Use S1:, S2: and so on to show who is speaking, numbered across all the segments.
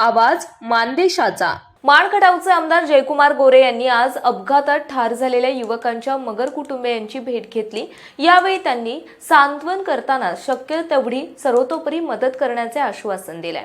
S1: आवाज मानदेशाचा. माणखटावचे आमदार जयकुमार गोरे यांनी आज अपघातात ठार झालेल्या युवकांच्या मगर कुटुंबियांची भेट घेतली. यावेळी त्यांनी सांत्वन करताना शक्य तेवढी सर्वतोपरी मदत करण्याचे आश्वासन दिले.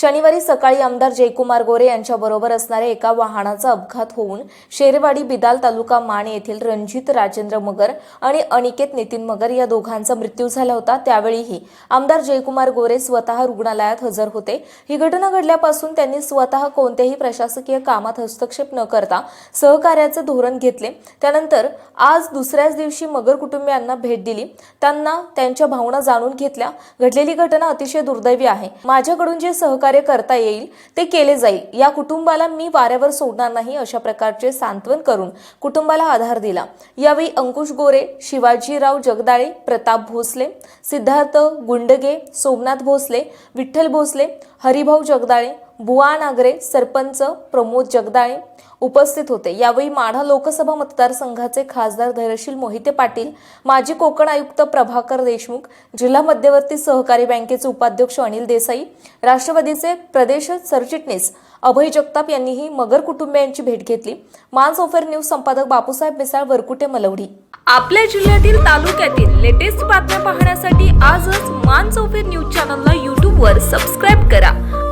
S1: शनिवारी सकाळी आमदार जयकुमार गोरे यांच्याबरोबर असणाऱ्या एका वाहनाचा अपघात होऊन शेरवाडी बिदाल तालुका माण येथील रणजित राजेंद्र मगर आणि अनिकेत नितीन मगर या दोघांचा मृत्यू झाला होता. त्यावेळीही आमदार जयकुमार गोरे स्वतः रुग्णालयात हजर होते. ही घटना घडल्यापासून त्यांनी स्वतः कोणत्याही प्रशासकीय कामात हस्तक्षेप न करता सहकार्याचे धोरण घेतले. त्यानंतर आज दुसऱ्याच दिवशी मगर कुटुंबियांना भेट दिली. त्यांना त्यांच्या भावना जाणून घेतल्या. घडलेली घटना अतिशय दुर्दैवी आहे. माझ्याकडून जे सहकार्य करता येईल ते केले जाईल. या कुटुंबाला मी वाऱ्यावर सोडणार नाही अशा प्रकारचे सांत्वन करून कुटुंबाला आधार दिला. यावेळी अंकुश गोरे शिवाजीराव जगदाळे प्रताप भोसले सिद्धार्थ गुंडगे सोमनाथ भोसले विठ्ठल भोसले हरिभाऊ जगदाळे बुवा नागरे सरपंच प्रमोद जगदाळे उपस्थित होते. यावेळी माढा लोकसभा मतदारसंघाचे खासदार धैर्यशील मोहिते पाटील माजी कोकण आयुक्त प्रभाकर देशमुख जिल्हा मध्यवर्ती सहकारी बँकेचे उपाध्यक्ष अनिल देसाई राष्ट्रवादीचे प्रदेश सरचिटणीस अभय जगताप यांनीही मगर कुटुंबियांची भेट घेतली. मानस ऑफर न्यूज संपादक बापूसाहेब मिसाळ वरकुटे मलवडी. आपल्या जिल्ह्यातील तालुक्यातील लेटेस्ट बातम्या पाहण्यासाठी आजच मानस ऑफर न्यूज चॅनलला यूट्यूबवर सबस्क्राईब करा.